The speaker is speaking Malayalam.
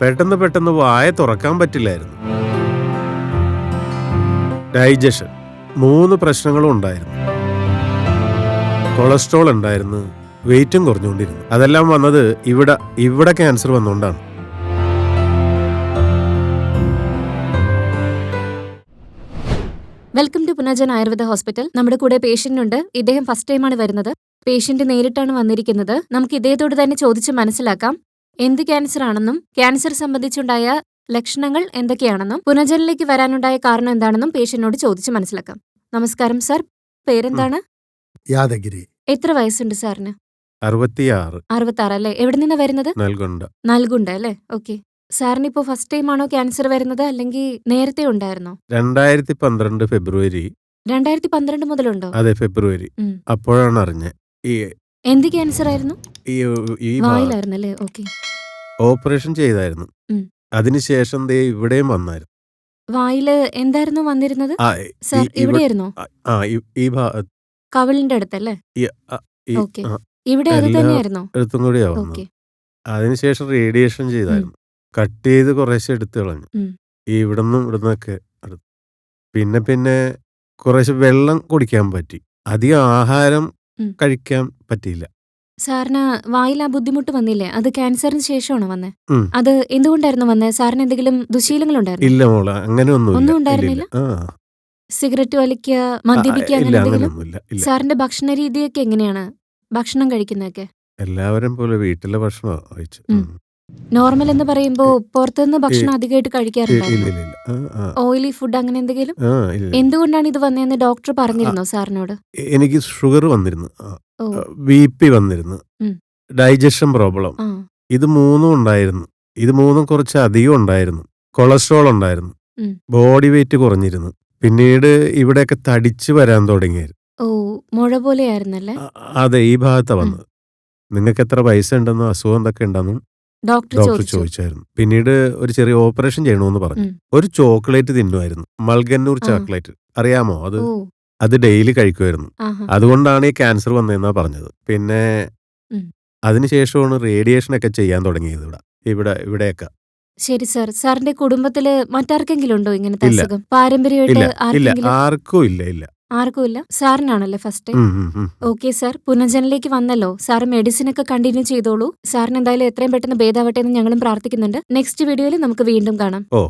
പെട്ടെന്ന് പെട്ടെന്ന് വായ തുറക്കാൻ പറ്റില്ലായിരുന്നു. ഡൈജഷൻ. മൂന്ന് പ്രശ്നങ്ങളും ഉണ്ടായിരുന്നു. കൊളസ്ട്രോൾ ഉണ്ടായിരുന്നു. വെയിറ്റും കുറഞ്ഞുകൊണ്ടിരുന്നു. അതെല്ലാം വന്നത് ഇവിടെ ഇവിടെ cancer വന്നുകൊണ്ടാണ് welcome to Punarjan Ayurveda hospital. നമ്മുടെ കൂടെ പേഷ്യന്റ് ഉണ്ട് ഇദ്ദേഹം ഫസ്റ്റ് ടൈമാണ് വരുന്നത്. പേഷ്യന്റ് നേരിട്ടാണ് വന്നിരിക്കുന്നത്. നമുക്ക് ഇദ്ദേഹത്തോട് തന്നെ ചോദിച്ച് മനസ്സിലാക്കാം. എന്ത് ക്യാൻസർ ആണെന്നും ക്യാൻസർ സംബന്ധിച്ചുണ്ടായ ലക്ഷണങ്ങൾ എന്തൊക്കെയാണെന്നും പുനർജനിലേക്ക് വരാനുണ്ടായ കാരണം എന്താണെന്നും പേഷ്യന്റിനോട് ചോദിച്ച് മനസ്സിലാക്കാം. നമസ്കാരം സാർ. പേരെന്താണ്? യാദഗിരി. എത്ര വയസ്സുണ്ട് സാറിന്? അറുപത്തിയാറ്. അറുപത്താറ് അല്ലേ എവിടെ നിന്നാ വരുന്നത്? നൽഗുണ്ട. നൽകുണ്ട് അല്ലേ? ഓക്കെ. സാറിന് ഇപ്പോ ഫസ്റ്റ് ടൈം ആണോ ക്യാൻസർ വരുന്നത് അല്ലെങ്കിൽ നേരത്തെ ഉണ്ടായിരുന്നോ? രണ്ടായിരത്തി പന്ത്രണ്ട് ഫെബ്രുവരി. രണ്ടായിരത്തി പന്ത്രണ്ട് മുതലുണ്ടോ? അതെ ഫെബ്രുവരി. ഉം. അപ്പോഴാണ് അറിഞ്ഞത്. ഈ എന്ത് ക്യാൻസർ ആയിരുന്നു? ഈ വായിലായിരുന്നല്ലേ? ഓക്കെ ഓപ്പറേഷൻ ചെയ്തായിരുന്നു. ഉം. അതിനുശേഷം ദേ ഇവിടെയും വന്നായിരുന്നു. വായിൽ എന്തായിരുന്നു വന്നിരുന്നത്? ആ സാർ ഈ- ഇവ- ഇവിടെയായിരുന്നോ? ആ ഈ- കവിളിന്റെ അടുത്തല്ലേ? ഈ- ആ, ഈ- ഓക്കെ. ആ, ഇവിടെ അത് എല്ലാ- തന്നെയായിരുന്നോ? അടുത്തും കൂടിയാ വന്നത്. ഓക്കെ അതിനുശേഷം റേഡിയേഷൻ ചെയ്തായിരുന്നു. കട്ട് ചെയ്ത് കുറേശ്ശെ എടുത്തു കളഞ്ഞു. ഉം. ഈ ഇവിടുന്നും ഇവിടുന്നൊക്കെ എടുത്തു. പിന്നെ പിന്നെ കുറേശ്ശെ വെള്ളം കുടിക്കാൻ പറ്റി. അധികം ആഹാരം. കഴിക്കാൻ പറ്റിയില്ല. സാറിന് വായിൽ ആ ബുദ്ധിമുട്ട് വന്നില്ലേ? അത് ക്യാൻസറിന് ശേഷമാണോ വന്നേ? ഉം. അത് എന്തുകൊണ്ടായിരുന്നു വന്നേ? സാറിന് എന്തെങ്കിലും ദുശീലങ്ങൾ ഉണ്ടായിരുന്നു ഇല്ല മോളെ അങ്ങനെ ഒന്നും ഒന്നും ഉണ്ടായിരുന്നില്ല? ആ. സിഗരറ്റ് വലിക്കുക ആ, മദ്യപിക്കുക ഇല്ല അങ്ങനെ എന്തെങ്കിലും? അങ്ങനെയൊന്നുമില്ല ഇല്ല. സാറിന്റെ ഭക്ഷണ രീതിയൊക്കെ എങ്ങനെയാണ്? ഭക്ഷണം കഴിക്കുന്നതൊക്കെ? എല്ലാവരും പോലെ വീട്ടിലെ ഭക്ഷണം കഴിച്ചു ഉം. നോർമൽ എന്ന് പറയുമ്പോ പുറത്തുനിന്ന് ഭക്ഷണം അധികമായിട്ട് ഇല്ല കഴിക്കാറുണ്ടായിരുന്നു ഇല്ല ഇല്ല. ആ, ആ, ഓയിലി ഫുഡ് അങ്ങനെ എന്തെങ്കിലും? ആ, ഇല്ല എന്തുകൊണ്ടാണ് ഇത് വന്നതെന്ന് ഡോക്ടർ പറഞ്ഞിരുന്നോ സാറിനോട്? എനിക്ക് ഷുഗർ വന്നിരുന്നു. ഓ. ബി പി വന്നിരുന്നു. ഉം. Digestion problem. ആ. ഇത് മൂന്നും ഉണ്ടായിരുന്നു. ഇത് മൂന്നും കുറച്ച് അധികം ഉണ്ടായിരുന്നു. കൊളസ്ട്രോൾ ഉണ്ടായിരുന്നു. ഉം. ബോഡി വെയിറ്റ് കുറഞ്ഞിരുന്നു. പിന്നീട് ഇവിടെയൊക്കെ തടിച്ച് വരാൻ തുടങ്ങിയായിരുന്നു. ഓ മുഴ പോലെയായിരുന്നല്ലേ? അ- അതെ ഈ ഭാഗത്താ വന്നത്. നിങ്ങൾക്ക് എത്ര പൈസ ഉണ്ടെന്നും അസുഖം എന്തൊക്കെ ഉണ്ടെന്നും ഡോക്ടർ ഡോക്ടർ ചോദിച്ചു. ചോദിച്ചായിരുന്നു. പിന്നീട് ഒരു ചെറിയ ഓപ്പറേഷൻ ചെയ്യണമെന്ന് പറഞ്ഞു. ഉം. ഒരു ചോക്ലേറ്റ് തിന്നുമായിരുന്നു. മൾഗന്നൂർ ആ. ചോക്ലേറ്റ്. അറിയാമോ? അത് ഓ. അത് ഡെയിലി കഴിക്കുമായിരുന്നു. ആഹാ. അതുകൊണ്ടാണ് ഈ ക്യാൻസർ വന്നതെന്നാ പറഞ്ഞത്. പിന്നെ ഉം. അതിനുശേഷമാണ് റേഡിയേഷൻ ഒക്കെ ചെയ്യാൻ തുടങ്ങിയത് ഇവിടെ. ഇവിടെ ഇവിടെയൊക്കെ. ശരി സർ. സാറിന്റെ കുടുംബത്തിൽ മറ്റാർക്കെങ്കിലും ഉണ്ടോ ഇങ്ങനത്തെ ഇല്ല. അസുഖം? പാരമ്പര്യമായിട്ട് ഇല്ല ഇല്ല. ആർക്കെങ്കിലും? ആർക്കും ഇല്ല ഇല്ല. ആർക്കും ഇല്ല സാറിനാണല്ലേ ഫസ്റ്റ്. ഓക്കെ സാർ പുനർജനിലേക്ക് വന്നല്ലോ. സാർ മെഡിസിൻ ഒക്കെ കണ്ടിന്യൂ ചെയ്തോളൂ. സാറിന് എന്തായാലും എത്രയും പെട്ടെന്ന് ഭേദാവട്ടെ എന്ന് ഞങ്ങളും പ്രാർത്ഥിക്കുന്നുണ്ട്. നെക്സ്റ്റ് വീഡിയോയിൽ നമുക്ക് വീണ്ടും കാണാം. ഓ.